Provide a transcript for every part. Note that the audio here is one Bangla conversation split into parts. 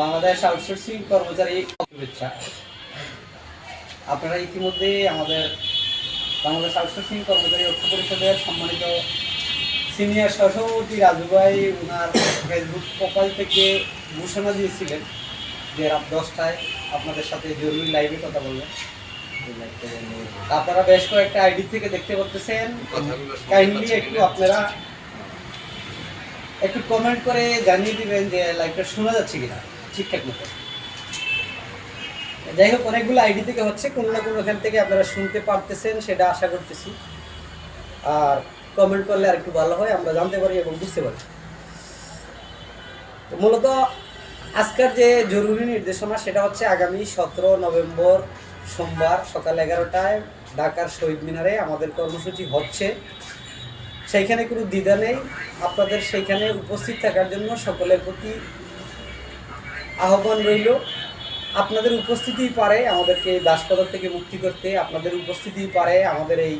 বাংলাদেশ আউটসোর্সিং কর্মচারী শুভেচ্ছা। আপনারা ইতিমধ্যে আমাদের বাংলাদেশ আউটসোর্সিং কর্মচারী ঐক্য পরিষদের সম্মানিত সিনিয়র সহসভাপতি রাজু ভাই ওনার ফেসবুক প্রোফাইল থেকে ঘোষণা দিয়েছিলেন যে রাত দশটায় আপনাদের সাথে জরুরি লাইভে কথা বলবেন আপনারা বেশ কয়েকটা আইডি থেকে দেখতে পাচ্ছেন। কাইন্ডলি একটু আপনারা একটু কমেন্ট করে জানিয়ে দিবেন যে লাইভটা শোনা যাচ্ছে কিনা। ঠিকঠাক মতো। যাই হোক, অনেকগুলো আইডি থেকে হচ্ছে কোনো না কোনো ওখান থেকে আপনারা শুনতে পারতেছেন, সেটা আশা করতেছি। আর কমেন্ট করলে আর একটু ভালো হয়, আমরা জানতে পারি এবং বুঝতে পারি। তো মূলত আজকের যে জরুরি নির্দেশনা, সেটা হচ্ছে আগামী সতেরো নভেম্বর সোমবার সকাল এগারোটায় ঢাকার শহীদ মিনারে আমাদের কর্মসূচি হচ্ছে। সেইখানে কোনো দ্বিধা নেই। আপনাদের সেইখানে উপস্থিত থাকার জন্য সকলের প্রতি আহ্বান রইল। আপনাদের উপস্থিতিই পারে আমাদেরকে দাসপদার থেকে মুক্তি করতে, আপনাদের উপস্থিতিই পারে আমাদের এই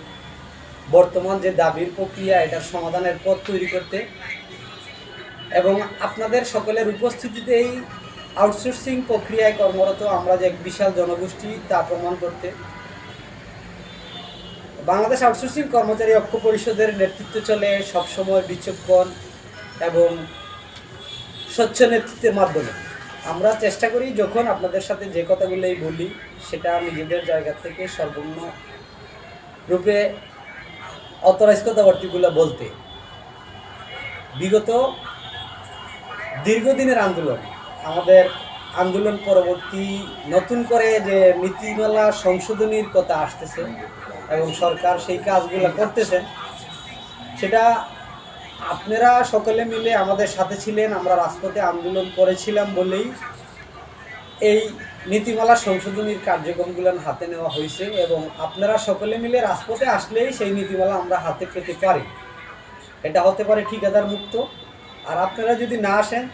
বর্তমান যে দাবির প্রক্রিয়া, এটার সমাধানের পথ তৈরি করতে। এবং আপনাদের সকলের উপস্থিতিতে এই আউটসোর্সিং প্রক্রিয়ায় কর্মরত আমরা যে এক বিশাল জনগোষ্ঠী, তা প্রমাণ করতে। বাংলাদেশ আউটসোর্সিং কর্মচারী ঐক্য পরিষদের নেতৃত্ব চলে সবসময় বিচক্ষণ এবং স্বচ্ছ নেতৃত্বের মাধ্যমে। আমরা চেষ্টা করি যখন আপনাদের সাথে যে কথাগুলোই বলি, সেটা নিজেদের জায়গা থেকে সর্বর্ণ রূপে অতরাইজ কথাবার্তিগুলো বলতে। বিগত দীর্ঘদিনের আন্দোলন, আমাদের আন্দোলন পরবর্তী নতুন করে যে নীতিমালা সংশোধনীর কথা আসতেছে এবং সরকার সেই কাজগুলো করতেছেন সেটা আপনারা সকলে মিলে আমাদের সাথে ছিলেন, আমরা রাজপথে আন্দোলন করেছিলাম বলেই এই নীতিমালা সংশোধনীর কার্যক্রমগুলো হাতে নেওয়া হয়েছে এবং আপনারা সকলে মিলে রাজপথে আসলেই সেই নীতিমালা আমরা হাতে পেতে পারি। এটা হতে পারে ঠিকাদার মুক্ত আর আপনারা যদি না আসেন,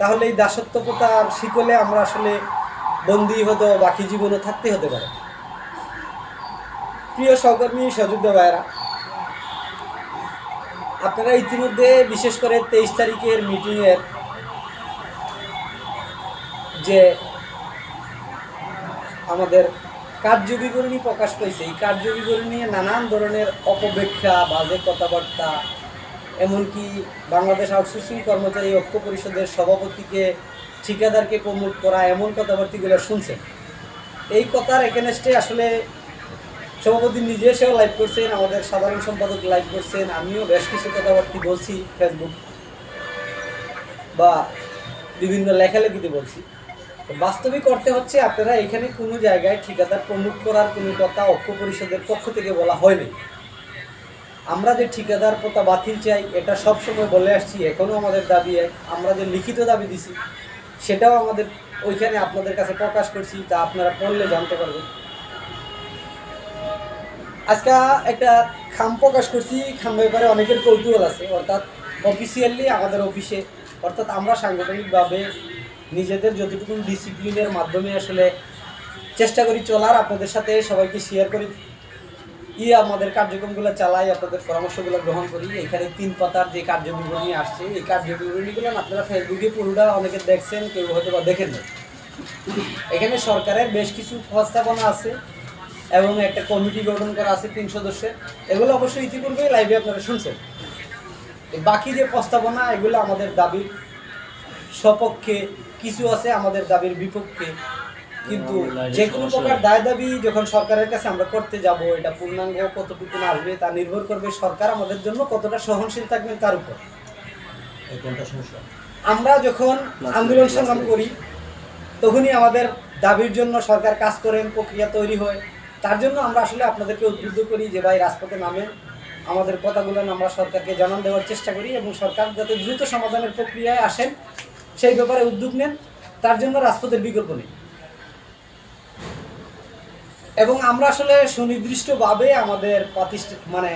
তাহলে এই দাসত্বতার শিকলে আমরা আসলে বন্দী হতো বাকি জীবনও থাকতে হতে পারে। প্রিয় সহকর্মী সযুদ্ধ ভাইয়েরা আপনারা ইতিমধ্যে বিশেষ করে তেইশ তারিখের মিটিংয়ের যে আমাদের কার্যবিবরণী প্রকাশ পেয়েছে এই কার্যবিবরণী নিয়ে নানান ধরনের অপব্যাখ্যা, বাজে কথাবার্তা, এমনকি বাংলাদেশ আউটসোর্সিং কর্মচারী ঐক্য পরিষদের সভাপতিকে, ঠিকাদারকে প্রমোট করা, এমন কথাবার্তিগুলো শুনছেন। এই কথার এগেনস্টে আসলে সভাপতি নিজে এসেও লাইভ করছেন, আমাদের সাধারণ সম্পাদক লাইভ করছেন, আমিও বেশ কিছু কথাবার্তি বলছি ফেসবুক বা বিভিন্ন লেখালেখিতে বলছি বাস্তবিক করতে হচ্ছে আপনারা এখানে কোনো জায়গায় ঠিকাদার প্রমুখ করার কোনো কথা ঐক্য পরিষদের পক্ষ থেকে বলা হয়নি আমরা যে ঠিকাদার প্রথা বাতিল চাই, এটা সব সময় বলে আসছি এখনও আমাদের দাবি এক। আমরা যে লিখিত দাবি দিছি, সেটাও আমাদের ওইখানে আপনাদের কাছে প্রকাশ করছি, তা আপনারা পড়লে জানতে পারবেন আজকে একটা খাম প্রকাশ করছি, খাম ব্যাপারে অনেকের কৌতূহল আছে, অর্থাৎ অফিসিয়ালি আমাদের অফিসে অর্থাৎ আমরা সাংগঠনিকভাবে নিজেদের যতটুকু ডিসিপ্লিনের মাধ্যমে আসলে চেষ্টা করি চলার, আপনাদের সাথে সবাইকে শেয়ার করি। ই আমাদের কার্যক্রমগুলো চালাই, আপনাদের পরামর্শগুলো গ্রহণ করি। এখানে তিন পাতার যে কার্যবিবরণী আসছে, এই কার্যবিবরণীগুলো আপনারা ফেসবুকে পুরোটা অনেকে দেখছেন, কেউ হয়তো বা দেখেন এখানে সরকারের বেশ কিছু প্রস্তাবনা আছে। এবং একটা কমিটি গঠন করা আছে তিন সদস্যের এগুলো অবশ্যই ইতিপূর্বে লাইভে আপনারা শুনছেন। বাকি যে প্রস্তাবনা এগুলো আমাদের দাবির সপক্ষে কিছু আছে আমাদের দাবির বিপক্ষে। কিন্তু যে কোনো প্রকার দায় দাবি যখন সরকারের কাছে আমরা করতে যাব এটা পূর্ণাঙ্গ কতটুকু আসবে তা নির্ভর করবে সরকার আমাদের জন্য কতটা সহনশীল থাকবেন তার উপর। আমরা যখন আন্দোলন সংগ্রাম করি তখনই আমাদের দাবির জন্য সরকার কাজ করেন প্রক্রিয়া তৈরি হয়। তার জন্য আমরা আসলে আপনাদেরকে উদ্বুদ্ধ করি যে ভাই, রাজপথে নামেন আমাদের কথাগুলো আমরা সরকারকে জানান দেওয়ার চেষ্টা করি এবং সরকার যাতে দ্রুত সমাধানের প্রক্রিয়ায় আসেন, সেই ব্যাপারে উদ্যোগ নেন। তার জন্য রাজপথের বিকল্প নেই। এবং আমরা আসলে সুনির্দিষ্টভাবে আমাদের প্রাতিষ্ঠা মানে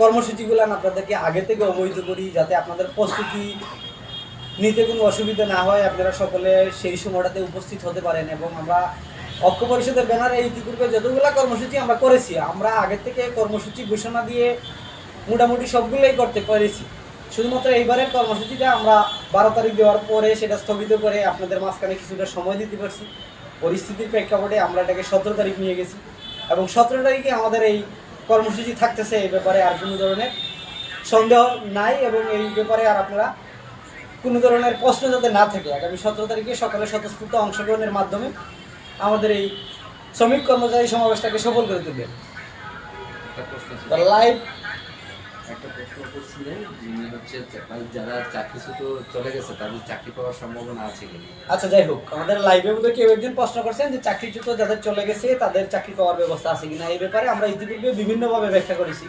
কর্মসূচিগুলো আপনাদেরকে আগে থেকে অবহিত করি যাতে আপনাদের প্রস্তুতি নিতে কোনো অসুবিধা না হয়। আপনারা সকলে সেই সময়টাতে উপস্থিত হতে পারেন এবং আমরা ঐক্য পরিষদের ব্যানারে ইতিপূর্বে যতগুলো কর্মসূচি আমরা করেছি, আমরা আগে থেকে কর্মসূচি ঘোষণা দিয়ে মোটামুটি সবগুলোই করতে পেরেছি। শুধুমাত্র এইবারের কর্মসূচিটা আমরা বারো তারিখ দেওয়ার পরে সেটা স্থগিত করে আপনাদের মাঝখানে কিছুটা সময় দিতে পারছি। পরিস্থিতির প্রেক্ষাপটে আমরা এটাকে সতেরো তারিখ নিয়ে গেছি এবং সতেরো তারিখে আমাদের এই কর্মসূচি থাকতেছে এই ব্যাপারে আর কোনো ধরনের সন্দেহ নাই এবং এই ব্যাপারে আর আপনারা কোনো ধরনের প্রশ্ন যাতে না থাকে। আগামী সতেরো তারিখে সকালে স্বতঃস্ফূর্ত অংশগ্রহণের মাধ্যমে আমাদের এই শ্রমিক কর্মচারী সমাবেশটাকে সফল করে তুলবেন লাইভ একটা প্রশ্ন করছিলেন যিনি হচ্ছে যারা চলে গেছে তাদের চাকরি পাওয়ার সম্ভাবনা আছে কিনা? আচ্ছা যাই হোক আমাদের লাইভে কেউ একজন প্রশ্ন করছেন যে চাকরিচ্যুত যাদের চলে গেছে তাদের চাকরি পাওয়ার ব্যবস্থা আছে কিনা? এই ব্যাপারে আমরা ইতিপূর্বে বিভিন্নভাবে ব্যাখ্যা করেছি।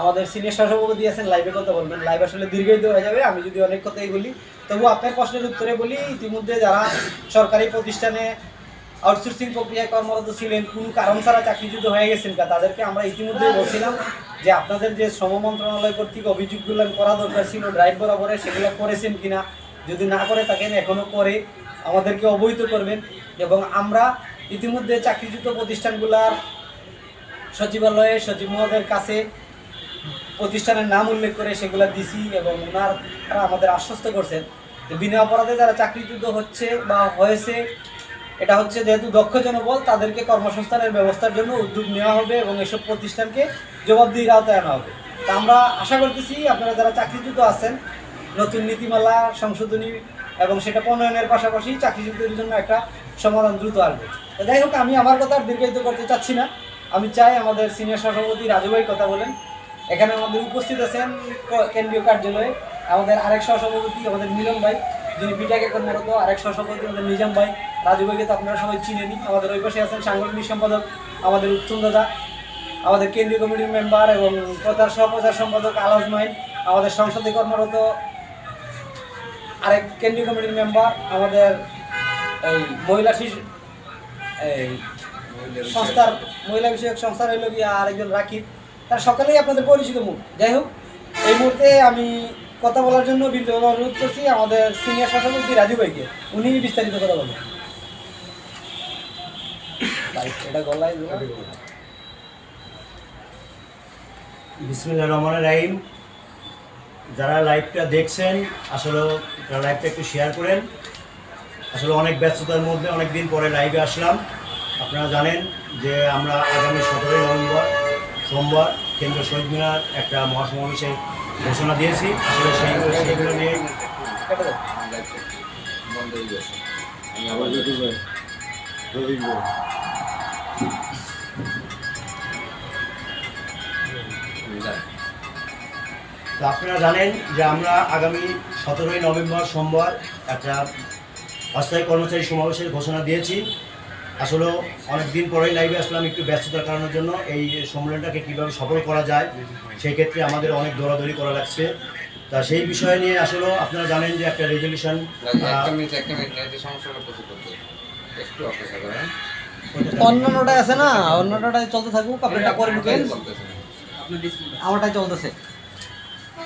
আমাদের সিনিয়র সহসভাপতি আছেন লাইভে কথা বলবেন। লাইভ আসলে দীর্ঘায়িত হয়ে যাবে আমি যদি অনেক কথাই বলি তবু আপনার প্রশ্নের উত্তরে বলি ইতিমধ্যে যারা সরকারি প্রতিষ্ঠানে আউটসোর্সিং প্রক্রিয়ায় কর্মরত ছিলেন, কোন কারণ ছাড়া চাকরিচ্যুত হয়ে গেছেন তাদেরকে আমরা ইতিমধ্যেই বলছিলাম যে আপনাদের যে শ্রম মন্ত্রণালয় কর্তৃক অভিযোগগুলো করা দরকার ছিল ড্রাইভ বরাবরে সেগুলো করেছেন কিনা? যদি না করে থাকেন এখনও করে আমাদেরকে অবহিত করবেন এবং আমরা ইতিমধ্যে চাকরিচ্যুত প্রতিষ্ঠানগুলার সচিবালয়ে, সচিব মহোদয়ের কাছে প্রতিষ্ঠানের নাম উল্লেখ করে সেগুলো দিছি এবং ওনারা আমাদের আশ্বস্ত করছেন বিনা অপরাধে যারা চাকরিচ্যুত হচ্ছে বা হয়েছে এটা হচ্ছে যেহেতু দক্ষ জনবল, তাদেরকে কর্মসংস্থানের ব্যবস্থার জন্য উদ্যোগ নেওয়া হবে এবং এসব প্রতিষ্ঠানকে জবাবদিহির আওতায় আনা হবে। তা আমরা আশা করতেছি আপনারা যারা চাকরিচ্যুত আছেন, নতুন নীতিমালা, সংশোধনী এবং সেটা প্রণয়নের পাশাপাশি চাকরিচ্যুতের জন্য একটা সমাধান দ্রুত আসবে। যাই হোক, আমি আমার কথা দীর্ঘায়িত করতে চাচ্ছি না। আমি চাই আমাদের সিনিয়র সভাপতি রাজু ভাই কথা বলেন। এখানে আমাদের উপস্থিত আছেন কেন্দ্রীয় কার্যালয়ে আমাদের আরেক সহসভাপতি আমাদের মিলন ভাই, যিনি বিটাকে কর্মরত, আরেক সহসভাপতি আমাদের নিজাম ভাই। রাজু ভাইকে তো আপনারা সবাই চিনেনি আমাদের ওই পাশে আছেন সাংগঠনিক সম্পাদক আমাদের উত্তম দাদা আমাদের কেন্দ্রীয় কমিটির মেম্বার এবং প্রচার সহপ্রচার সম্পাদক আলাজ মাইন আমাদের সংসদে কর্মরত আরেক কেন্দ্রীয় কমিটির মেম্বার আমাদের এই মহিলা শিশু এই সংস্থার মহিলা বিষয়ক সংস্থার হইল গিয়ে আরেকজন রাকিব। তার সকালেই আপনাদের পরিচিত মুখ। যাই হোক এই মুহূর্তে আমি কথা বলার জন্য বিন্দুভাবে অনুরোধ করছি আমাদের সিনিয়র সভাপতি রাজু ভাইকে। উনি বিস্তারিত কথা বলবেন। ভাই, এটা গলায় দিলাম। বিসমিল্লা রহমান রাহিম। যারা লাইভটা দেখছেন আসলে তারা লাইভটা একটু শেয়ার করেন আসলে অনেক ব্যস্ততার মধ্যে অনেক দিন পরে লাইভে আসলাম। আপনারা জানেন যে আমরা আগামী সতেরোই নভেম্বর সোমবার কেন্দ্র শহীদ মিনার একটা মহাসমাবেশের ঘোষণা দিয়েছি। আসলে সেই সেইগুলো নিয়ে বন্ধ হয়ে গেছে তো আপনারা জানেন যে আমরা আগামী সতেরোই নভেম্বর সোমবার একটা অস্থায়ী কর্মচারী সমাবেশের ঘোষণা দিয়েছি। আসলে অনেক দিন পরেই লাইভে আসলাম একটু ব্যস্ততার কারণের জন্য। এই সম্মেলনটাকে কীভাবে সফল করা যায় সেই ক্ষেত্রে আমাদের অনেক দৌড়াদৌড়ি করা লাগছে। তা সেই বিষয় নিয়ে আসলে আপনারা জানেন যে একটা রেজলিউশন অন্যান্যটাই আছে না? অন্যান্যটাই চলতে থাকুক আপনারটা করে ঢুকেন আমারটাই চলতেছে।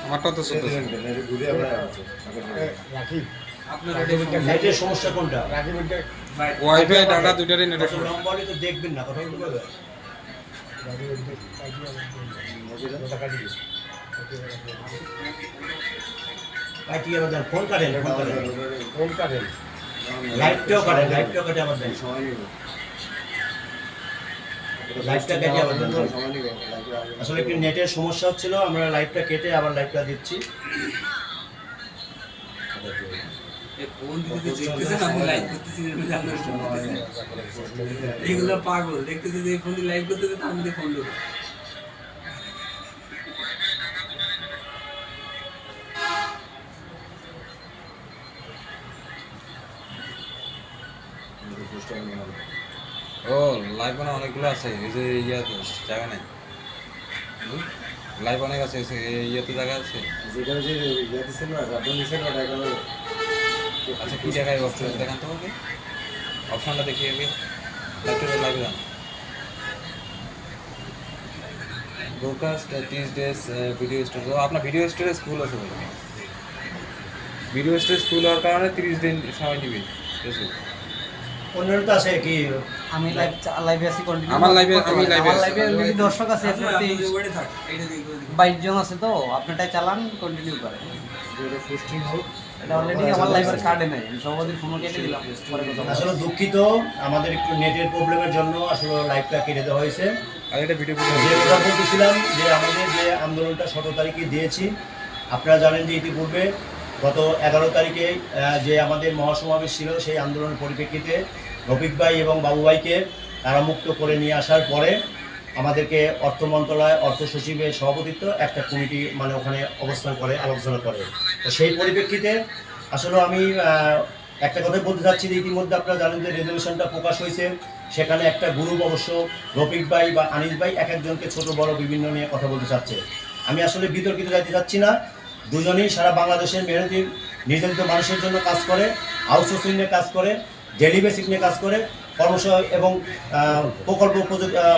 আমারটা তো চলতেছে না। নেটের সমস্যা কোনটা? ওয়াইফাই ডাটা দুইটারই তো দেখবেন না কথা ফোন কাটেন ফোন কাটেন। লাইভটাও কাটেন। লাইভটাও কাটে আবার দেন। লাইভটা কেটে আবার আসলে একটু নেটের সমস্যা হচ্ছিল আমরা লাইভটা কেটে আবার লাইভটা দিচ্ছি। এগুলো পাগল। দেখতে যে ফোন লাইভ করতে মধ্যে ফোন ঢোকে। লাইভ মানে অনেকগুলো আছে এই যে ইয়া জায়গা নেই। লাইভ অনেক আছে ইয়েতে জায়গা আছে? আচ্ছা কি জায়গায় অপশন দেখান তো আমাকে। অপশনটা দেখি আগে। লাইভটা লাইভে যান। ব্রডকাস্ট তিরিশ ডেজ ভিডিও স্টোরেজ ও আপনার ভিডিও স্টোরেজ ফুল আছে বলে। ভিডিও স্টোরেজ ফুল হওয়ার কারণে তিরিশ দিন সময় নিবে। তো আছে কি? আমি লাইভ লাইভে আছি কন্টিনিউ আমার live আমি live আছি। লাইভে অলরেডি দর্শক আছে জন আছে তো আপনারটাই চালান কন্টিনিউ করেন। এটা অলরেডি আমার লাইফের কার্ডে নাই আমি সভাপতির ফোনও কেটে দিলাম পরে কথা বলব। আসলে দুঃখিত আমাদের একটু নেটের প্রবলেমের জন্য আসলে লাইভটা কেটে দেওয়া হয়েছে। আর এটা ভিডিও যে কথা বলতেছিলাম যে আমাদের যে আন্দোলনটা সতেরো তারিখে দিয়েছি আপনারা জানেন যে ইতিপূর্বে গত এগারো তারিখে যে আমাদের মহাসমাবেশ ছিল সেই আন্দোলনের পরিপ্রেক্ষিতে রফিক ভাই এবং বাবু ভাইকে কারামুক্ত করে নিয়ে আসার পরে আমাদেরকে অর্থ মন্ত্রণালয়, অর্থ সচিবের সভাপতিত্ব একটা কমিটি মানে ওখানে অবস্থান করে, আলোচনা করে। তো সেই পরিপ্রেক্ষিতে আসলে আমি একটা কথা বলতে চাচ্ছি যে ইতিমধ্যে আপনারা জানেন যে রেজলিউশনটা প্রকাশ হয়েছে। সেখানে একটা গ্রুপ অবশ্য রফিক ভাই বা আনিস ভাই এক একজনকে ছোট, বড় বিভিন্ন নিয়ে কথা বলতে চাচ্ছে। আমি আসলে বিতর্কিত যাইতে চাচ্ছি না। দুজনেই সারা বাংলাদেশের মেহনতি নির্যাতিত মানুষের জন্য কাজ করে আউটসোর্সিং নিয়ে কাজ করে। ডেলি বেসিক নিয়ে কাজ করে কর্মস এবং প্রকল্প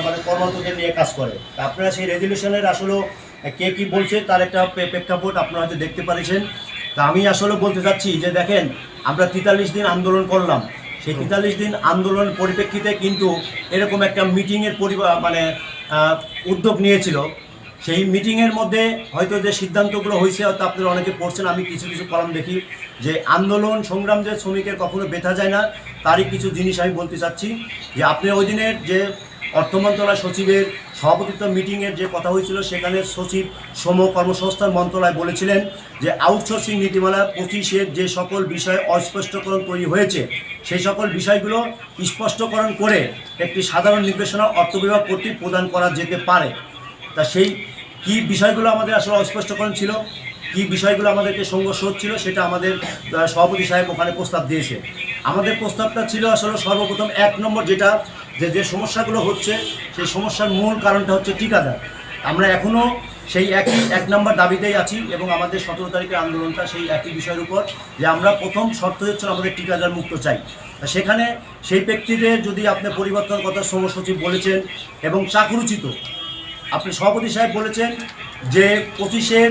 মানে কর্মরতদের নিয়ে কাজ করে। আপনারা সেই রেজলিউশনের আসলে কে কি বলছে তার একটা প্রে- প্রেক্ষাপট আপনারা হয়তো দেখতে পারেছেন। তা আমি আসলে বলতে চাচ্ছি যে দেখেন, আমরা তেতাল্লিশ দিন আন্দোলন করলাম। সেই তেতাল্লিশ দিন আন্দোলনের পরিপ্রেক্ষিতে কিন্তু এরকম একটা মিটিংয়ের পরিবার মানে উদ্যোগ নিয়েছিল। সেই মিটিংয়ের মধ্যে হয়তো যে সিদ্ধান্তগুলো হয়েছে, হয়তো আপনারা অনেকে পড়ছেন, আমি কিছু কিছু কলম দেখি, যে আন্দোলন সংগ্রাম যে শ্রমিকের কখনো ব্যথা যায় না, তারই কিছু জিনিস আমি বলতে চাচ্ছি, যে আপনি ওই দিনের যে অর্থ মন্ত্রণালয় সচিবের সভাপতিত্ব মিটিংয়ের যে কথা হয়েছিল, সেখানে সচিব, শ্রম কর্মসংস্থান মন্ত্রণালয় বলেছিলেন যে আউটসোর্সিং নীতিমালা পঁচিশের যে সকল বিষয় অস্পষ্টকরণ তৈরি হয়েছে, সেই সকল বিষয়গুলো স্পষ্টকরণ করে একটি সাধারণ নির্দেশনা অর্থ বিভাগ কর্তৃক প্রদান করা যেতে পারে। তা সেই কি বিষয়গুলো আমাদের আসলে অস্পষ্টকরণ ছিল, কি বিষয়গুলো আমাদেরকে সংঘর্ষ হচ্ছিল সেটা আমাদের সভাপতি সাহেব ওখানে প্রস্তাব দিয়েছে। আমাদের প্রস্তাবটা ছিল আসলে সর্বপ্রথম এক নম্বর যেটা, যে যে সমস্যাগুলো হচ্ছে, সেই সমস্যার মূল কারণটা হচ্ছে ঠিকাদার। আমরা এখনও সেই একই, এক নম্বর দাবিতেই আছি এবং আমাদের সতেরো তারিখের আন্দোলনটা সেই একই বিষয়ের উপর, যে আমরা প্রথম শর্ত হচ্ছে আমাদের টিকাদার মুক্ত চাই। সেখানে সেই ব্যক্তিতে যদি আপনি পরিবর্তন কথা শ্রম সচিব বলেছেন এবং চাকরুচিত আপনি সভাপতি সাহেব বলেছেন যে পঁচিশের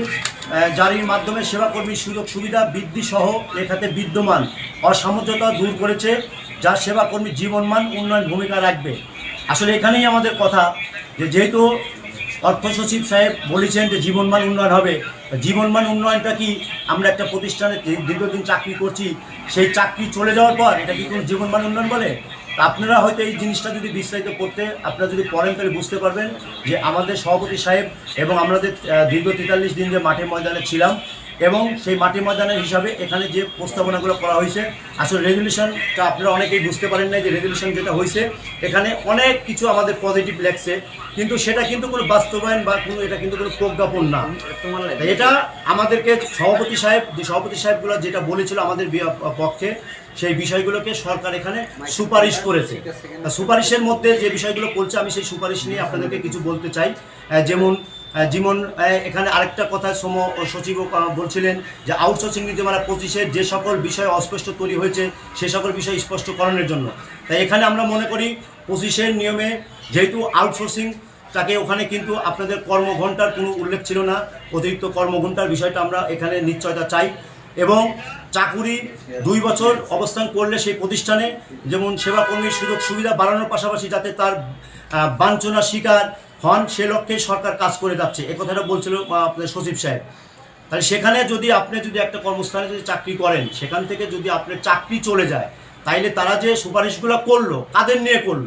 জারির মাধ্যমে সেবাকর্মীর সুযোগ সুবিধা বৃদ্ধি সহ এখানে বিদ্যমান অসামঞ্জতা দূর করেছে, যা সেবাকর্মীর জীবনমান উন্নয়ন ভূমিকা রাখবে। আসলে এখানেই আমাদের কথা যে যেহেতু অর্থ সচিব সাহেব বলেছেন যে জীবনমান উন্নয়ন হবে, জীবনমান উন্নয়নটা কি আমরা একটা প্রতিষ্ঠানে দীর্ঘদিন চাকরি করছি, সেই চাকরি চলে যাওয়ার পর এটা কি কোনো জীবনমান উন্নয়ন বলে? আপনারা হয়তো এই জিনিসটা যদি বিস্তারিত করতে আপনারা যদি পড়েন, তাহলে বুঝতে পারবেন যে আমাদের সভাপতি সাহেব এবং আমাদের দীর্ঘ তেতাল্লিশ দিন যে মাঠে ময়দানে ছিলাম এবং সেই মাটি ময়দানের হিসাবে এখানে যে প্রস্তাবনাগুলো করা হয়েছে, আসলে রেজলিউশনটা আপনারা অনেকেই বুঝতে পারেন না যে রেজলিউশন যেটা হয়েছে, এখানে অনেক কিছু আমাদের পজিটিভ লেগছে কিন্তু সেটা কিন্তু কোনো বাস্তবায়ন বা কোনো, এটা কিন্তু কোনো প্রজ্ঞাপন না। এটা আমাদেরকে সভাপতি সাহেব, যে সভাপতি সাহেবগুলো যেটা বলেছিল আমাদের পক্ষে, সেই বিষয়গুলোকে সরকার এখানে সুপারিশ করেছে। সুপারিশের মধ্যে যে বিষয়গুলো বলছে, আমি সেই সুপারিশ নিয়ে আপনাদেরকে কিছু বলতে চাই। যেমন যেমন এখানে আরেকটা কথা সম সচিব বলছিলেন যে আউটসোর্সিং নীতিমালা পঁচিশের যে সকল বিষয় অস্পষ্ট তৈরি হয়েছে, সে সকল বিষয় স্পষ্টকরণের জন্য। তাই এখানে আমরা মনে করি পঁচিশের নিয়মে যেহেতু আউটসোর্সিং তাকে ওখানে কিন্তু আপনাদের কর্মঘণ্টার কোনো উল্লেখ ছিল না, অতিরিক্ত কর্মঘণ্টার বিষয়টা আমরা এখানে নিশ্চয়তা চাই। এবং চাকুরি দুই বছর অবস্থান করলে সেই প্রতিষ্ঠানে যেমন সেবাকর্মীর সুযোগ সুবিধা বাড়ানোর পাশাপাশি যাতে তার বাঞ্ছনা শিকার হন, সে লক্ষ্যে সরকার কাজ করে যাচ্ছে। এ কথাটা বলছিল আপনাদের সচিব সাহেব। তাহলে সেখানে যদি আপনি যদি একটা কর্মস্থানে যদি চাকরি করেন, সেখান থেকে যদি আপনার চাকরি চলে যায়, তাইলে তারা যে সুপারিশগুলো করল, কাদের নিয়ে করল?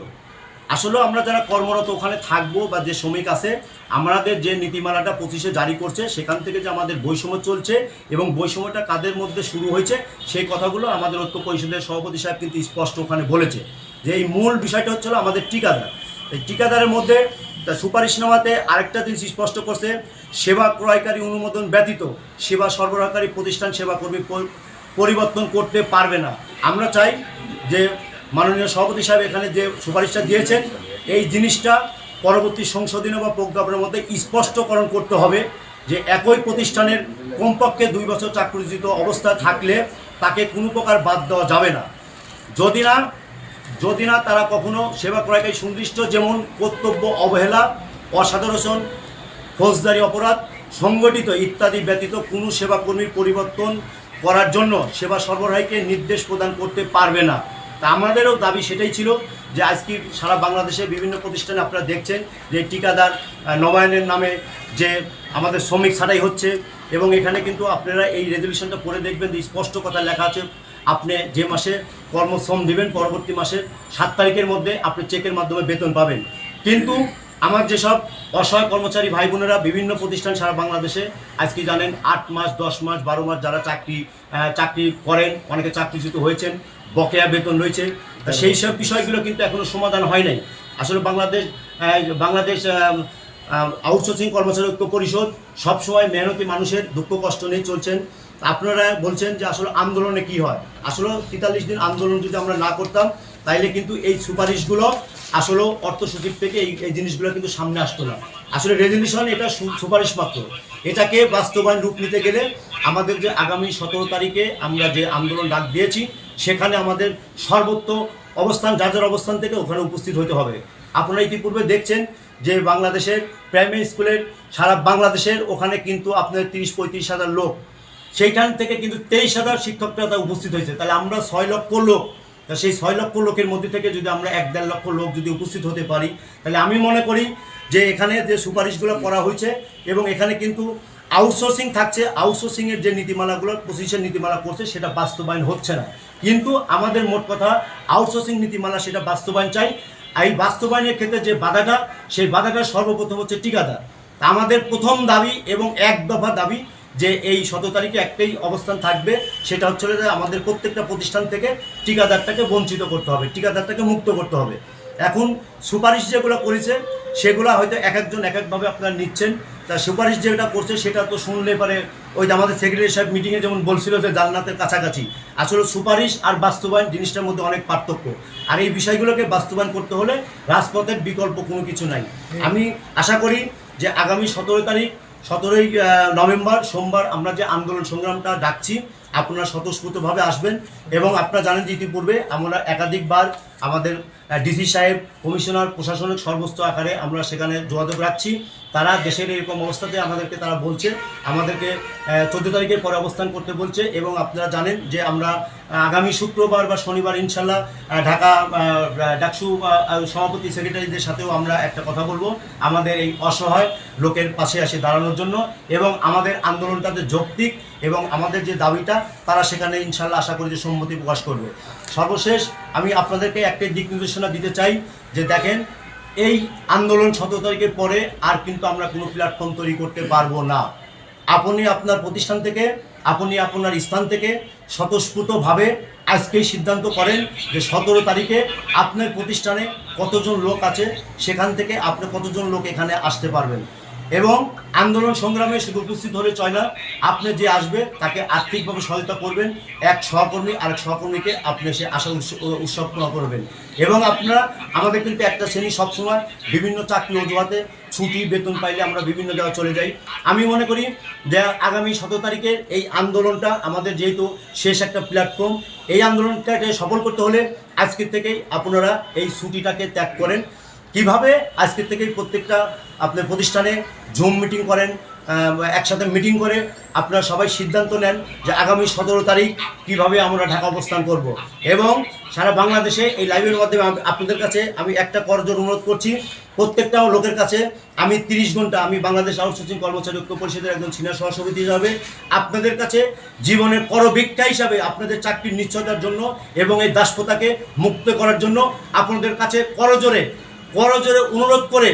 আসলে আমরা যারা কর্মরত ওখানে থাকব বা যে শ্রমিক আছে, আমাদের যে নীতিমালাটা পঁচিশে জারি করছে, সেখান থেকে যে আমাদের বৈষম্য চলছে এবং বৈষম্যটা কাদের মধ্যে শুরু হয়েছে, সেই কথাগুলো আমাদের ঐক্য পরিষদের সভাপতি সাহেব কিন্তু স্পষ্ট ওখানে বলেছে। যে এই মূল বিষয়টা হচ্ছে আমাদের ঠিকাদার। এই ঠিকাদারের মধ্যে তা সুপারিশ সুপারিশনামাতে আরেকটা জিনিস স্পষ্ট করছে, সেবা ক্রয়কারী অনুমোদন ব্যতীত সেবা সরবরাহকারী প্রতিষ্ঠান সেবাকর্মী পরি- পরিবর্তন করতে পারবে না। আমরা চাই যে মাননীয় সভাপতি সাহেব এখানে যে সুপারিশটা দিয়েছেন, এই জিনিসটা পরবর্তী সংশোধনী বা প্রজ্ঞাপনের মধ্যে স্পষ্টকরণ করতে হবে যে একই প্রতিষ্ঠানের কমপক্ষে দুই বছর চাকরিজিত অবস্থা থাকলে তাকে কোনো প্রকার বাদ দেওয়া যাবে না। যদি না যদি না তারা কখনো সেবা ক্রয়কারী সুনির্দিষ্ট যেমন কর্তব্য অবহেলা অসাধারণ ফৌজদারি অপরাধ সংগঠিত ইত্যাদি ব্যতীত কোনো সেবাকর্মীর পরিবর্তন করার জন্য সেবা সরবরাহকে নির্দেশ প্রদান করতে পারবে না। তা আমাদেরও দাবি সেটাই ছিল যে আজকে সারা বাংলাদেশে বিভিন্ন প্রতিষ্ঠানে আপনারা দেখছেন যে ঠিকাদার আহ, নবায়নের নামে যে আমাদের শ্রমিক ছাড়াই হচ্ছে এবং এখানে কিন্তু আপনারা এই রেজলিউশনটা পড়ে দেখবেন যে স্পষ্ট কথা লেখা আছে। আপনি যে মাসে কর্মশ্রম দিবেন পরবর্তী মাসের সাত তারিখের মধ্যে আপনি চেকের মাধ্যমে বেতন পাবেন। কিন্তু আমার যেসব অসহায় কর্মচারী ভাই বোনেরা বিভিন্ন প্রতিষ্ঠান সারা বাংলাদেশে আজকে জানেন আট মাস দশ মাস বারো মাস যারা চাকরি চাকরি করেন অনেকে চাকরিচ্যুত হয়েছেন বকেয়া বেতন রয়েছে। সেই সব বিষয়গুলো কিন্তু এখনও সমাধান হয় নাই। আসলে বাংলাদেশ বাংলাদেশ আউটসোর্সিং কর্মচারী ঐক্য পরিষদ সবসময় মেহনতি মানুষের দুঃখ কষ্ট নিয়ে চলছেন। আপনারা বলছেন যে আসলে আন্দোলনে কি হয়? আসলে তেতাল্লিশ দিন আন্দোলন যদি আমরা না করতাম, তাইলে কিন্তু এই সুপারিশগুলো আসলে অর্থ সচিব থেকে এই এই জিনিসগুলো কিন্তু সামনে আসতো না। আসলে রেজলিউশন এটা সুপারিশ মাত্র। এটাকে বাস্তবায়ন রূপ নিতে গেলে আমাদের যে আগামী সতেরো তারিখে আমরা যে আন্দোলন ডাক দিয়েছি, সেখানে আমাদের সর্বত্র অবস্থান যার যার অবস্থান থেকে ওখানে উপস্থিত হতে হবে। আপনারা ইতিপূর্বে দেখছেন যে বাংলাদেশের প্রাইমারি স্কুলের সারা বাংলাদেশের ওখানে কিন্তু আপনার তিরিশ পঁয়ত্রিশ হাজার লোক সেইখান থেকে কিন্তু তেইশ হাজার শিক্ষকরা তা উপস্থিত হয়েছে। তাহলে আমরা ছয় লক্ষ লোক। তা সেই ছয় লক্ষ লোকের মধ্যে থেকে যদি আমরা এক দেড় লক্ষ লোক যদি উপস্থিত হতে পারি, তাহলে আমি মনে করি যে এখানে যে সুপারিশগুলো করা হয়েছে এবং এখানে কিন্তু আউটসোর্সিং থাকছে। আউটসোর্সিংয়ের যে নীতিমালাগুলো পজিশন নীতিমালা করছে, সেটা বাস্তবায়ন হচ্ছে না। কিন্তু আমাদের মোট কথা আউটসোর্সিং নীতিমালা সেটা বাস্তবায়ন চাই। এই বাস্তবায়নের ক্ষেত্রে যে বাধাটা, সেই বাধাটা সর্বপ্রথম হচ্ছে ঠিকাদার। তা আমাদের প্রথম দাবি এবং এক দফা দাবি যে এই সতেরো তারিখে একটাই অবস্থান থাকবে, সেটা হচ্ছে যে আমাদের প্রত্যেকটা প্রতিষ্ঠান থেকে ঠিকাদারটাকে বঞ্চিত করতে হবে, ঠিকাদারটাকে মুক্ত করতে হবে। এখন সুপারিশ যেগুলো করেছে, সেগুলো হয়তো এক একজন এক একভাবে আপনারা নিচ্ছেন। তা সুপারিশ যেটা করছে, সেটা তো শুনলে পরে ওই আমাদের সেক্রেটারি সাহেব মিটিংয়ে যেমন বলছিল যে জান্নাতের কাছাকাছি, আসলে সুপারিশ আর বাস্তবায়ন জিনিসটার মধ্যে অনেক পার্থক্য। আর এই বিষয়গুলোকে বাস্তবায়ন করতে হলে রাজপথের বিকল্প কোনো কিছু নাই। আমি আশা করি যে আগামী সতেরো তারিখ সতেরোই নভেম্বর, সোমবার আমরা যে আন্দোলন সংগ্রামটা ডাকছি, আপনারা স্বতঃস্ফূর্তভাবে আসবেন এবং আপনারা জানেন যে ইতিপূর্বে আমরা একাধিকবার আমাদের ডিসি সাহেব, কমিশনার, প্রশাসনিক সর্বোচ্চ আকারে আমরা সেখানে যোগাযোগ রাখছি। তারা দেশের এরকম অবস্থাতে আমাদেরকে তারা বলছে, আমাদেরকে চোদ্দ তারিখের পরে অবস্থান করতে বলছে এবং আপনারা জানেন যে আমরা আগামী শুক্রবার বা শনিবার ইনশাল্লাহ ঢাকা ডাকসু সভাপতি সেক্রেটারিদের সাথেও আমরা একটা কথা বলব, আমাদের এই অসহায় লোকের পাশে আসে দাঁড়ানোর জন্য এবং আমাদের আন্দোলনটাতে যৌক্তিক এবং আমাদের যে দাবিটা, তারা সেখানে ইনশাল্লাহ আশা করি যে সম্মতি প্রকাশ করবে। সর্বশেষ, আমি আপনাদেরকে একটা দিক নির্দেশনা দিতে চাই যে দেখেন, এই আন্দোলন সতেরো তারিখের পরে আর কিন্তু আমরা কোনো প্ল্যাটফর্ম তৈরি করতে পারব না। আপনি আপনার প্রতিষ্ঠান থেকে, আপনি আপনার স্থান থেকে স্বতঃস্ফূর্তভাবে আজকেই সিদ্ধান্ত করেন যে সতেরো তারিখে আপনার প্রতিষ্ঠানে কতজন লোক আছে, সেখান থেকে আপনি কতজন লোক এখানে আসতে পারবেন। এবং আন্দোলন সংগ্রামে শুধু উপস্থিত হলে চয় না, আপনি যে আসবে তাকে আর্থিকভাবে সহায়তা করবেন, এক সহকর্মী, আরেক সহকর্মীকে আপনি সে আশা উৎস- উৎসব করবেন। এবং আপনারা, আমাদের কিন্তু একটা শ্রেণি সবসময় বিভিন্ন চাকরি অজুহাতে ছুটি, বেতন পাইলে আমরা বিভিন্ন জায়গায় চলে যাই। আমি মনে করি যে আগামী সতেরো তারিখের এই আন্দোলনটা আমাদের যেহেতু শেষ একটা প্ল্যাটফর্ম এই আন্দোলনটাকে সফল করতে হলে আজকের থেকেই আপনারা এই ছুটিটাকে ত্যাগ করেন। কীভাবে আজকের থেকেই প্রত্যেকটা আপনার প্রতিষ্ঠানে জুম মিটিং করেন একসাথে মিটিং করে আপনারা সবাই সিদ্ধান্ত নেন যে আগামী সতেরো তারিখ কীভাবে আমরা ঢাকা অবস্থান করব। এবং সারা বাংলাদেশে এই লাইভের মাধ্যমে আপনাদের কাছে আমি একটা করজোর অনুরোধ করছি, প্রত্যেকটা লোকের কাছে আমি তিরিশ ঘণ্টা আমি বাংলাদেশ আউটসোর্সিং কর্মচারী ঐক্য পরিষদের একজন সিনিয়র সহসভাপতি হিসাবে আপনাদের কাছে জীবনের করভিক্ষা হিসাবে আপনাদের চাকরির নিশ্চয়তার জন্য এবং এই দাসপ্রথাকে মুক্ত করার জন্য আপনাদের কাছে করজোরে করজোরে অনুরোধ করে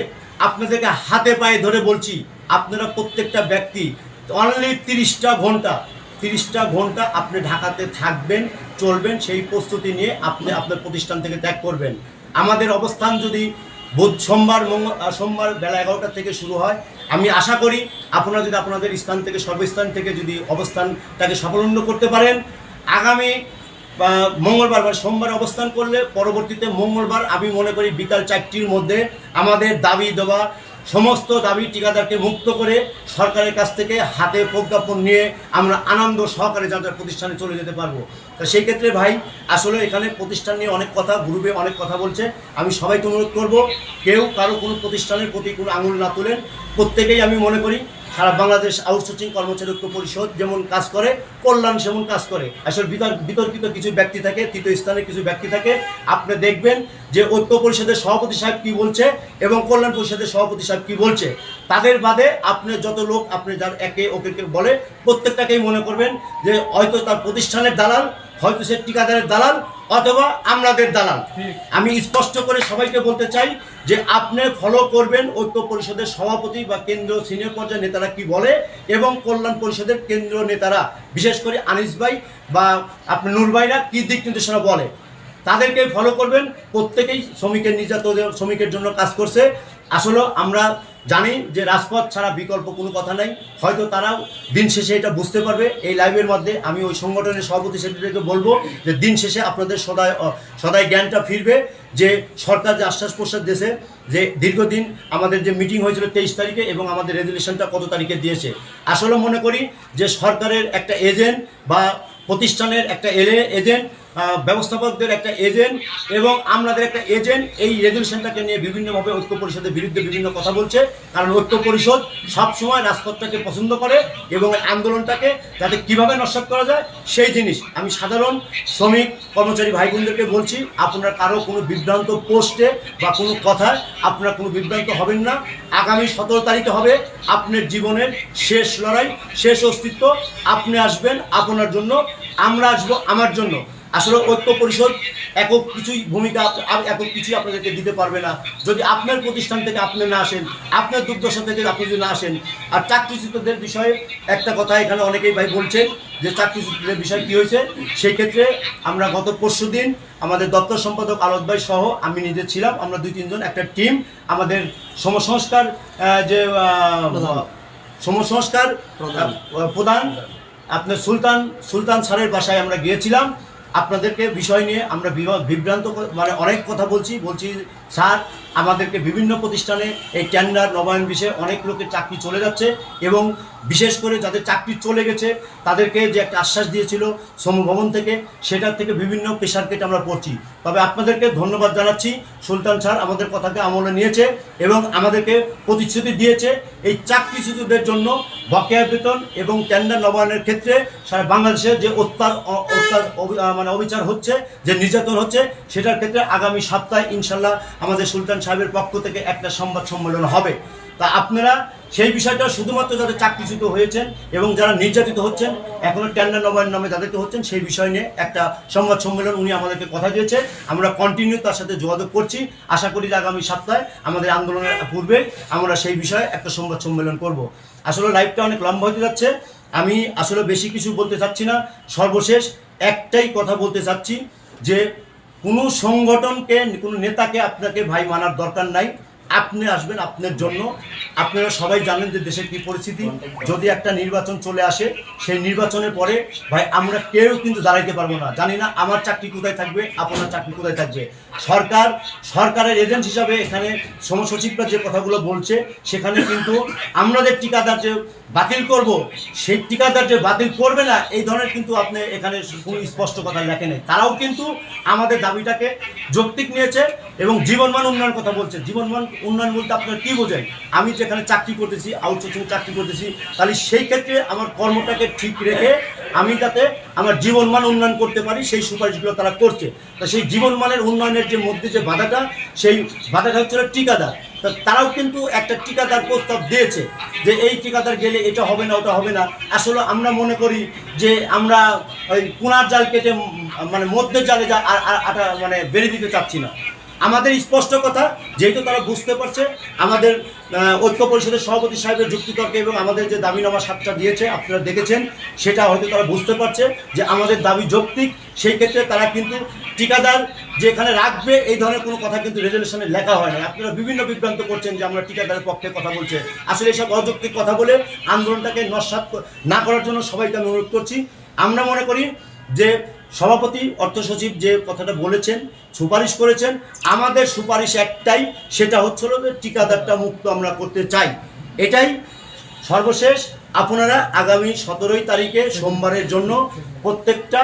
আপনাদেরকে হাতে পায়ে ধরে বলছি, আপনারা প্রত্যেকটা ব্যক্তি অনলি তিরিশটা ঘণ্টা তিরিশটা ঘণ্টা আপনি ঢাকাতে থাকবেন, চলবেন, সেই প্রস্তুতি নিয়ে আপনি আপনার প্রতিষ্ঠান থেকে ত্যাগ করবেন। আমাদের অবস্থান যদি বুধ সোমবার সোমবার বেলা এগারোটা থেকে শুরু হয়, আমি আশা করি আপনারা যদি আপনাদের স্থান থেকে, সর্বস্থান থেকে যদি অবস্থানটাকে সাফল্য করতে পারেন, আগামী মঙ্গলবার বা সোমবার অবস্থান করলে পরবর্তীতে মঙ্গলবার আমি মনে করি বিকাল চারটির মধ্যে আমাদের দাবি দেওয়া, সমস্ত দাবি ঠিকাদারকে মুক্ত করে সরকারের কাছ থেকে হাতে প্রজ্ঞাপন নিয়ে আমরা আনন্দ সহকারে যাদের প্রতিষ্ঠানে চলে যেতে পারব। তা সেই ক্ষেত্রে ভাই, আসলে এখানে প্রতিষ্ঠান নিয়ে অনেক কথা, গ্রুপে অনেক কথা বলছে। আমি সবাইকে অনুরোধ করব, কেউ কারও কোনো প্রতিষ্ঠানের প্রতি কোনো আঙুল না তোলেন। প্রত্যেকেই আমি মনে করি সারা বাংলাদেশ আউটসোর্সিং কর্মচারী ঐক্য পরিষদ যেমন কাজ করে কল্যাণ সেমন কাজ করে। আসলে বিতর- বিতর্কিত কিছু ব্যক্তি থাকে তৃতীয় স্থানে কিছু ব্যক্তি থাকে। আপনি দেখবেন যে ঐক্য পরিষদের সভাপতি সাহেব কি বলছে এবং কল্যাণ পরিষদের সভাপতি সাহেব কি বলছে। তাদের বাদে আপনি যত লোক আপনি যার একে ওকে বলে প্রত্যেকটাকেই মনে করবেন যে হয়তো তার প্রতিষ্ঠানের দালাল হয়তো সে ঠিকাদারের দালাল অথবা আমরাদের দালাল। আমি স্পষ্ট করে সবাইকে বলতে চাই যে আপনি ফলো করবেন ঐক্য পরিষদের সভাপতি বা কেন্দ্র সিনিয়র পর্যায়ের নেতারা কি বলে এবং কল্যাণ পরিষদের কেন্দ্রীয় নেতারা, বিশেষ করে আনিস ভাই বা আপনি নূর ভাইরা কি দিক নির্দেশনা বলে? তাদেরকে ফলো করবেন। প্রত্যেকেই শ্রমিকের নির্যাতন শ্রমিকের জন্য কাজ করছে। আসলে আমরা জানি যে রাজপথ ছাড়া বিকল্প কোনো কথা নাই। হয়তো তারাও দিন শেষে এটা বুঝতে পারবে। এই লাইভের মধ্যে আমি ওই সংগঠনের সভাপতি সেক্রেটারিকে বলব যে দিন শেষে আপনাদের সদায় সদায় জ্ঞানটা ফিরবে যে সরকার যে আশ্বাস প্রশ্বাস দিয়েছে যে দীর্ঘদিন আমাদের যে মিটিং হয়েছিল তেইশ তারিখে এবং আমাদের রেজুলেশনটা কত তারিখে দিয়েছে। আসলে মনে করি যে সরকারের একটা এজেন্ট বা প্রতিষ্ঠানের একটা এলে এজেন্ট ব্যবস্থাপকদের একটা এজেন্ট এবং আমাদের একটা এজেন্ট এই রেজলিউশনটাকে নিয়ে বিভিন্নভাবে ঐক্য পরিষদের বিরুদ্ধে বিভিন্ন কথা বলছে। কারণ ঐক্য পরিষদ সবসময় রাজপথটাকে পছন্দ করে এবং আন্দোলনটাকে যাতে কীভাবে নস্বাত করা যায়, সেই জিনিস আমি সাধারণ শ্রমিক, কর্মচারী ভাই বোনদেরকে বলছি, আপনারা কারও কোনো বিভ্রান্ত পোস্টে বা কোনো কথায় আপনারা কোনো বিভ্রান্ত হবেন না। আগামী সতেরো তারিখে হবে আপনার জীবনের শেষ লড়াই, শেষ অস্তিত্ব। আপনি আসবেন আপনার জন্য, আমরা আসব আমার জন্য। আসলে ঐক্য পরিষদ একক কিছুই ভূমিকা একক কিছুই আপনাদেরকে দিতে পারবে না। যদি আপনার প্রতিষ্ঠান থেকে আপনি না আসেন আপনার দুর্দশা থেকে আপনি যদি না আসেন আর চাকরিচ্যুতদের বিষয়ে একটা কথা এখানে অনেকেই ভাই বলছেন যে চাকরিচ্যুতদের বিষয় কী হয়েছে? সেই ক্ষেত্রে আমরা গত পরশু দিন আমাদের দপ্তর সম্পাদক আলোক ভাই সহ আমি নিজে ছিলাম আমরা দুই তিনজন একটা টিম আমাদের সমসংস্কার যে সমসংস্কার প্রধান আপনার সুলতান সুলতান স্যারের বাসায় আমরা গিয়েছিলাম। আপনাদেরকে বিষয় নিয়ে আমরা বিভা- বিভ্রান্ত মানে অনেক কথা বলছি। বলছি স্যার, আমাদেরকে বিভিন্ন প্রতিষ্ঠানে এই টেন্ডার নবায়ন বিষয়ে অনেক লোকের চাকরি চলে যাচ্ছে এবং বিশেষ করে যাদের চাকরি চলে গেছে, তাদেরকে যে একটা আশ্বাস দিয়েছিল সমভবন থেকে, সেটার থেকে বিভিন্ন প্রেশার কেটে আমরা পড়ছি। তবে আপনাদেরকে ধন্যবাদ জানাচ্ছি, সুলতান স্যার আমাদের কথাকে আমলে নিয়েছে এবং আমাদেরকে প্রতিশ্রুতি দিয়েছে এই চাকরিচ্যুতদের জন্য বকেয়া বেতন এবং টেন্ডার নবায়নের ক্ষেত্রে সারা বাংলাদেশে যে অত্যার অত্যার মানে অবিচার হচ্ছে, যে নির্যাতন হচ্ছে, সেটার ক্ষেত্রে আগামী সপ্তাহে ইনশাল্লাহ আমাদের সুলতান সাহেবের পক্ষ থেকে একটা সংবাদ সম্মেলন হবে। তা আপনারা সেই বিষয়টা শুধুমাত্র যাদের চাকরিচ্যুত হয়েছেন এবং যারা নির্যাতিত হচ্ছেন এখনও টেন্ডার নবায়ন নামে যাদেরকে হচ্ছেন, সেই বিষয় নিয়ে একটা সংবাদ সম্মেলন উনি আমাদেরকে কথা দিয়েছে। আমরা কন্টিনিউ তার সাথে যোগাযোগ করছি। আশা করি আগামী সপ্তাহে আমাদের আন্দোলনের পূর্বে আমরা সেই বিষয়ে একটা সংবাদ সম্মেলন করব। আসলে লাইফটা অনেক লম্বা হতে যাচ্ছে। আমি আসলে বেশি কিছু বলতে চাচ্ছি না। সর্বশেষ একটাই কথা বলতে চাচ্ছি যে কোনো সংগঠনকে, কোনো নেতাকে আপনাকে ভাই মানার দরকার নাই। আপনি আসবেন আপনার জন্য। আপনারা সবাই জানেন যে দেশের কি পরিস্থিতি। যদি একটা নির্বাচন চলে আসে, সেই নির্বাচনের পরে ভাই আমরা কেউ কিন্তু দাঁড়াইতে পারব না। জানি না আমার চাকরি কোথায় থাকবে, আপনার চাকরি কোথায় থাকবে। সরকার, সরকারের এজেন্ট হিসাবে এখানে সমসচিবরা যে কথাগুলো বলছে, সেখানে কিন্তু আমাদের ঠিকাদার, যে বাতিল করব। সেই ঠিকাদার যে বাতিল করবে না, এই ধরনের কিন্তু আপনি এখানে কোনো স্পষ্ট কথা লেখে নেই। তারাও কিন্তু আমাদের দাবিটাকে যৌক্তিক নিয়েছে এবং জীবনমান উন্নয়ন কথা বলছে। জীবনমান উন্নয়ন বলতে আপনার কি বোঝেন? আমি যেখানে চাকরি করতেছি আউটসোর্সিং চাকরি করতেছি, তাহলে সেই ক্ষেত্রে আমার কর্মটাকে ঠিক রেখে আমি যাতে আমার জীবনমান উন্নয়ন করতে পারি, সেই সুপারিশগুলো তারা করছে। তা সেই জীবনমানের উন্নয়নের যে মধ্যে যে বাধাটা, সেই বাধাটা হচ্ছে ঠিকাদার। তারাও কিন্তু একটা ঠিকাদার প্রস্তাব দিয়েছে যে এই ঠিকাদার গেলে এটা হবে না, ওটা হবে না। আসলে আমরা মনে করি যে আমরা ওই কুনার জাল কেটে মানে মধ্যে জালে যা আটা মানে বেড়ে দিতে চাচ্ছি না। আমাদের স্পষ্ট কথা, যেহেতু তারা বুঝতে পারছে, আমাদের ঐক্য পরিষদের সভাপতি সাহেবের যুক্তিতর্কে এবং আমাদের যে দাবিনামা সাতটা দিয়েছে, আপনারা দেখেছেন, সেটা হয়তো তারা বুঝতে পারছে যে আমাদের দাবি যৌক্তিক, সেই ক্ষেত্রে তারা কিন্তু ঠিকাদার যে এখানে রাখবে, এই ধরনের কোনো কথা কিন্তু রেজলিউশনে লেখা হয় না আপনারা বিভিন্ন বিভ্রান্ত করছেন যে আমরা ঠিকাদারের পক্ষে কথা বলছে। আসলে এসব অযৌক্তিক কথা বলে আন্দোলনটাকে নস্বাত না করার জন্য সবাইকে আমি অনুরোধ করছি। আমরা মনে করি যে সভাপতি, অর্থ সচিব যে কথাটা বলেছেন, সুপারিশ করেছেন, আমাদের সুপারিশ একটাই, সেটা হচ্ছিল যে টিকাদারটা মুক্ত আমরা করতে চাই। এটাই সর্বশেষ। আপনারা আগামী সতেরোই তারিখে সোমবারের জন্য প্রত্যেকটা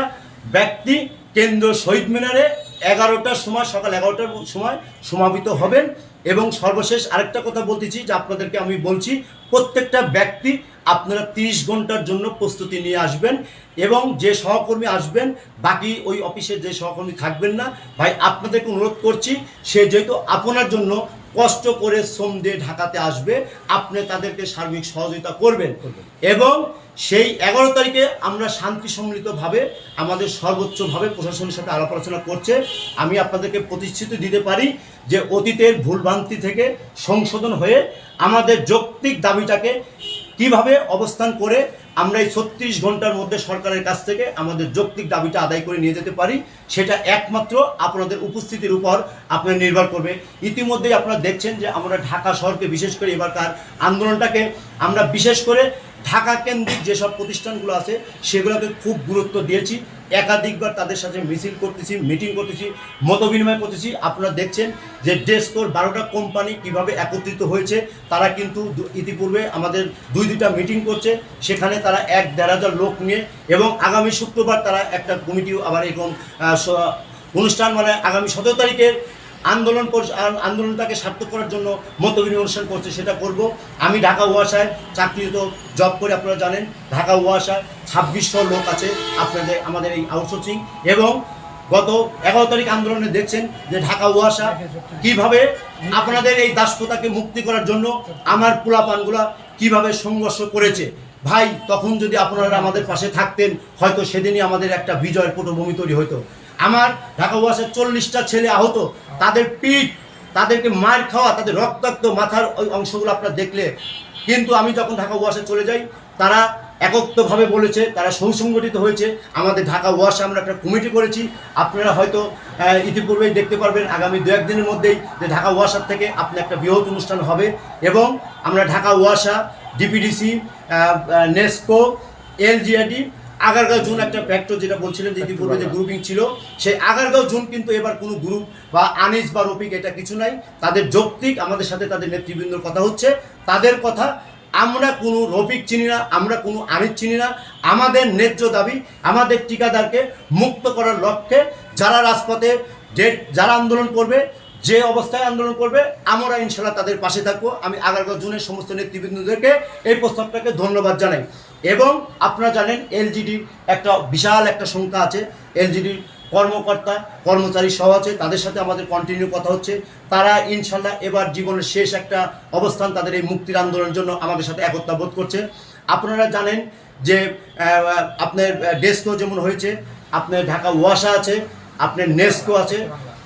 ব্যক্তি কেন্দ্র শহীদ মিনারে এগারোটার সময় সকাল এগারোটার সময় সমাপিত হবেন। এবং সর্বশেষ আরেকটা কথা বলতেছি যে আপনাদেরকে আমি বলছি প্রত্যেকটা ব্যক্তি আপনারা তিরিশ ঘণ্টার জন্য প্রস্তুতি নিয়ে আসবেন এবং যে সহকর্মী আসবেন বাকি ওই অফিসে যে সহকর্মী থাকবেন না ভাই আপনাদেরকে অনুরোধ করছি সে যেহেতু আপনার জন্য কষ্ট করে শ্রম দিয়ে ঢাকাতে আসবে আপনি তাদেরকে সার্বিক সহযোগিতা করবেন। এবং সেই এগারো তারিখে আমরা শান্তি সম্মিলিতভাবে, আমাদের সর্বোচ্চভাবে প্রশাসনের সাথে আলাপ আলোচনা করছে। আমি আপনাদেরকে প্রতিশ্রুতি দিতে পারি যে অতীতের ভুলভ্রান্তি থেকে সংশোধন হয়ে আমাদের যৌক্তিক দাবিটাকে কীভাবে অবস্থান করে আমরা এই ছত্রিশ ঘণ্টার মধ্যে সরকারের কাছ থেকে আমাদের যৌক্তিক দাবিটা আদায় করে নিয়ে যেতে পারি, সেটা একমাত্র আপনাদের উপস্থিতির উপর আপনার নির্ভর করবে। ইতিমধ্যেই আপনারা দেখছেন যে আমরা ঢাকা শহরকে বিশেষ করে এবারকার আন্দোলনটাকে আমরা বিশেষ করে ঢাকা কেন্দ্রিক যেসব প্রতিষ্ঠানগুলো আছে, সেগুলোকে খুব গুরুত্ব দিয়েছি। একাধিকবার তাদের সাথে মিছিল করতেছি, মিটিং করতেছি, মত বিনিময় করতেছি। আপনারা দেখছেন যে ডেস্কোর বারোটা কোম্পানি কীভাবে একত্রিত হয়েছে, তারা কিন্তু ইতিপূর্বে আমাদের দুই দুইটা মিটিং করছে। সেখানে তারা এক দেড় হাজার লোক নিয়ে এবং আগামী শুক্রবার তারা একটা কমিটিও আবার এরকম অনুষ্ঠান মানে আগামী সতেরো তারিখের আন্দোলন আন্দোলনটাকে সার্থক করার জন্য মত অনুষ্ঠান করছে, সেটা করব। আমি ঢাকা ওয়াসায় চাকরিরত জব করে আপনারা জানেন, ঢাকা ওয়াসায় ছাব্বিশশো লোক আছে আপনাদের, আমাদের এই আউটসোর্সিং এবং গত এগারো তারিখ আন্দোলনে দেখছেন যে ঢাকা ওয়াসা কীভাবে আপনাদের এই দাসপ্রতাকে মুক্তি করার জন্য আমার পোলাপানগুলা কীভাবে সংঘর্ষ করেছে। ভাই, তখন যদি আপনারা আমাদের পাশে থাকতেন, হয়তো সেদিনই আমাদের একটা বিজয়ের পটভূমি তৈরি হতো আমার ঢাকা ওয়াসের চল্লিশটা ছেলে আহত। তাদের পিঠ, তাদেরকে মার খাওয়া, তাদের রক্তাক্ত মাথার ওই অংশগুলো আপনারা দেখলে। কিন্তু আমি যখন ঢাকা ওয়াসে চলে যাই, তারা একত্রভাবে বলেছে, তারা সুসংগঠিত হয়েছে। আমাদের ঢাকা ওয়াসে আমরা একটা কমিটি করেছি। আপনারা হয়তো ইতিপূর্বেই দেখতে পারবেন, আগামী দু একদিনের মধ্যেই যে ঢাকা ওয়াসার থেকে আপনি একটা বৃহৎ অনুষ্ঠান হবে এবং আমরা ঢাকা ওয়াসা, DPDC NESCO, LGED Agargaon zone একটা ফ্যাক্টর যেটা বলছিলেন যে ইতিপূর্বে যে গ্রুপিং ছিল সেই আগারগাঁও জোন কিন্তু এবার কোনো গ্রুপ বা আনিস বা রফিক এটা কিছু নাই। তাদের যৌক্তিক আমাদের সাথে তাদের নেতৃবৃন্দর কথা হচ্ছে। তাদের কথা আমরা কোনো রফিক চিনি না আমরা কোনো আনিস চিনি না। আমাদের ন্যায্য দাবি আমাদের ঠিকাদারকে মুক্ত করার লক্ষ্যে যারা রাজপথে যে যারা আন্দোলন করবে যে অবস্থায় আন্দোলন করবে আমরা ইনশাল্লাহ তাদের পাশে থাকব। আমি আগারগাঁও জোনের সমস্ত নেতৃবৃন্দদেরকে এই প্রস্তাবটাকে ধন্যবাদ জানাই। এবং আপনারা জানেন এলজিডির একটা বিশাল একটা সংখ্যা আছে। এলজিডির কর্মকর্তা, কর্মচারী সহ আছে। তাদের সাথে আমাদের কন্টিনিউ কথা হচ্ছে। তারা ইনশাল্লাহ এবার জীবনের শেষ একটা অবস্থান তাদের এই মুক্তির আন্দোলনের জন্য আমাদের সাথে একতা বোধ করছে। আপনারা জানেন যে আপনার ডেস্কো যেমন হয়েছে, আপনার ঢাকা ওয়াসা আছে, আপনার নেস্কো আছে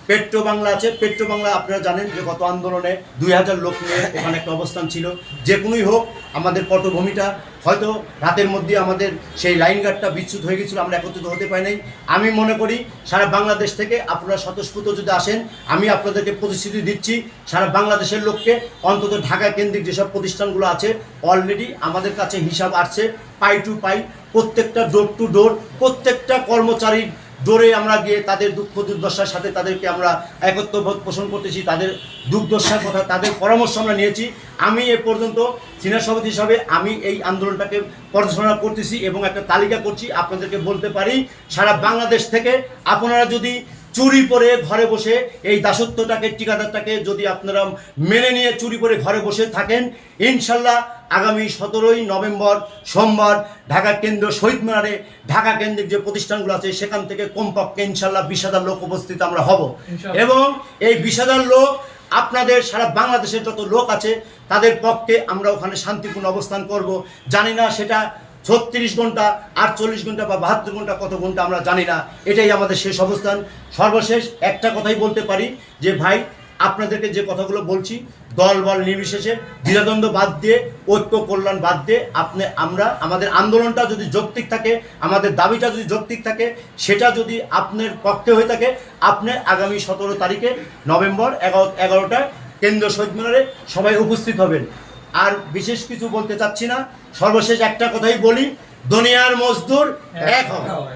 পেট্রো বাংলা আছে। পেট্রো বাংলা আপনারা জানেন যে গত আন্দোলনে দুই হাজার লোক নিয়ে ওখানে একটা অবস্থান ছিল। যে কোনোই হোক, আমাদের পটভূমিটা হয়তো রাতের মধ্যে আমাদের সেই লাইন গার্ডটা বিচ্যুত হয়ে গেছিল, আমরা একত্রিত হতে পারি নাই। আমি মনে করি সারা বাংলাদেশ থেকে আপনারা স্বতঃস্ফূর্ত যদি আসেন, আমি আপনাদেরকে প্রতিশ্রুতি দিচ্ছি, সারা বাংলাদেশের লোককে অন্তত ঢাকা কেন্দ্রিক যেসব প্রতিষ্ঠানগুলো আছে অলরেডি আমাদের কাছে হিসাব আসছে, পাই টু পাই, প্রত্যেকটা ডোর টু ডোর প্রত্যেকটা কর্মচারীর ডোরে আমরা গিয়ে তাদের দুঃখ দুর্দশার সাথে তাদেরকে আমরা একত্রবোধ পোষণ করতেছি, তাদের দুর্দশার কথা, তাদের পরামর্শ আমরা নিয়েছি। আমি এ পর্যন্ত সিনিয়র সভাপতি হিসাবে আমি এই আন্দোলনটাকে পর্যালোচনা করতেছি এবং একটা তালিকা করছি। আপনাদেরকে বলতে পারি, সারা বাংলাদেশ থেকে আপনারা যদি চুরি পরে ঘরে বসে এই দাসত্বটাকে ঠিকাদারটাকে যদি আপনারা মেনে নিয়ে চুরি করে ঘরে বসে থাকেন ইনশাল্লাহ আগামী সতেরোই নভেম্বর সোমবার ঢাকা কেন্দ্র শহীদ মিনারে ঢাকা কেন্দ্রিক যে প্রতিষ্ঠানগুলো আছে সেখান থেকে কমপক্ষে ইনশাল্লাহ বিশ হাজার লোক উপস্থিত আমরা হব। এবং এই বিশ হাজার লোক আপনাদের সারা বাংলাদেশের যত লোক আছে তাদের পক্ষে আমরা ওখানে শান্তিপূর্ণ অবস্থান করব। জানি না সেটা ছত্রিশ ঘণ্টা, আটচল্লিশ ঘণ্টা বা বাহাত্তর ঘণ্টা কত ঘণ্টা আমরা জানি না, এটাই আমাদের শেষ অবস্থান। সর্বশেষ একটা কথাই বলতে পারি যে, ভাই, আপনাদেরকে যে কথাগুলো বলছি, দল বল নির্বিশেষে, দ্বিধাদ্বন্দ্ব বাদ দিয়ে, ঐক্য কল্যাণ বাদ দিয়ে, আপনি, আমরা, আমাদের আন্দোলনটা যদি যৌক্তিক থাকে, আমাদের দাবিটা যদি যৌক্তিক থাকে, সেটা যদি আপনার পক্ষে হয়ে থাকে, আপনি আগামী সতেরো তারিখে নভেম্বর এগারো, এগারোটায় কেন্দ্রীয় শহীদ মিনারে সবাই উপস্থিত হবেন। আর বিশেষ কিছু বলতে চাচ্ছি না। সর্বশেষ একটা কথাই বলি দুনিয়ার মজদুর এক হবে।